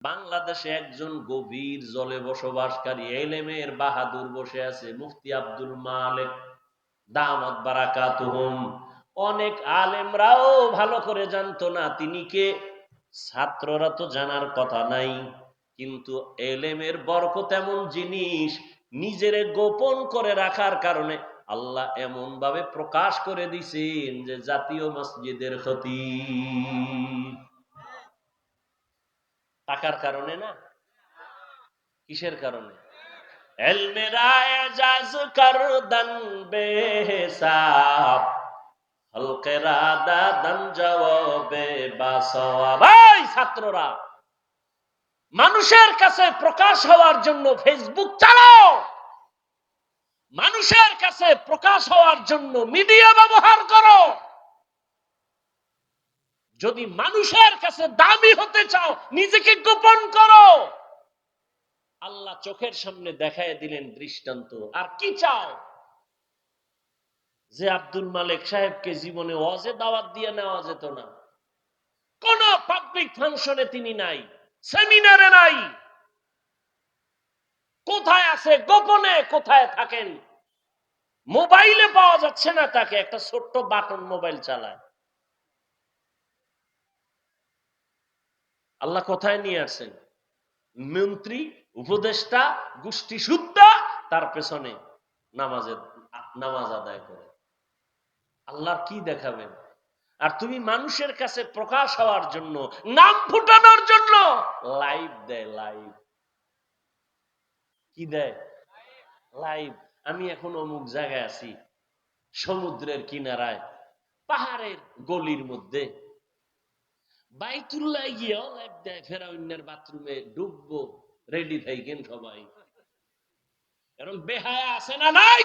বাংলাদেশে একজন গভীর জলে বসবাসকারী এলেমের বাহাদুর বসে আছে, মুফতি আব্দুল মালেক। দামাত বারাকাতুহুম। অনেক আলেমরাও ভালো করে জানতো না তিনি কে। ছাত্ররা তো জানার কথা নাই, কিন্তু এলেমের বরকত এমন জিনিস নিজেরে গোপন করে রাখার কারণে আল্লাহ এমন ভাবে প্রকাশ করে দিছেন যে জাতীয় মসজিদের ক্ষতি টাকার কারণে না? কিসের কারণে? ছাত্ররা, মানুষের কাছে প্রকাশ হওয়ার জন্য ফেসবুক চালাও। মানুষের কাছে প্রকাশ হওয়ার জন্য মিডিয়া ব্যবহার করো। যদি মানুষের কাছে দামি হতে চাও, নিজেকে গোপন করো। আল্লাহ চোখের সামনে দেখায় দিলেন দৃষ্টান্ত। আর কি চাও? যে আব্দুল মালিক সাহেবকে জীবনে অজে দাওয়াত দিয়ে নেওয়া যেত না। কোন পাবলিক ফাংশনে তিনি নাই সেমিনারে নাই। কোথায় আছে, গোপনে কোথায় থাকেন? মোবাইলে পাওয়া যাচ্ছে না তাকে, একটা ছোট্ট বাটন মোবাইল চালায়। আল্লাহ কোথায় নিয়ে আসেন মন্ত্রী, উপদেষ্টা গোষ্ঠী সুদ্ধা তার পেছনে নামাজের, নামাজ আদায় করে। আল্লাহর কি দেখাবেন? আর তুমি মানুষের কাছে প্রকাশ হওয়ার জন্য, নাম ফুটানোর জন্য লাইভ দেয়, লাইভ। কি দেয়? লাইভ। আমি এখন অমুক জায়গায় আছি, সমুদ্রের কিনারায়, পাহাড়ের গলির মধ্যে। বাইতুল্লাহ গিয়েও লাইফ দেয় ফেরাউন্নের বাথরুমে ডুববো রেডি থাকেন সবাই। কারণ বেহায়া আছে না নাই?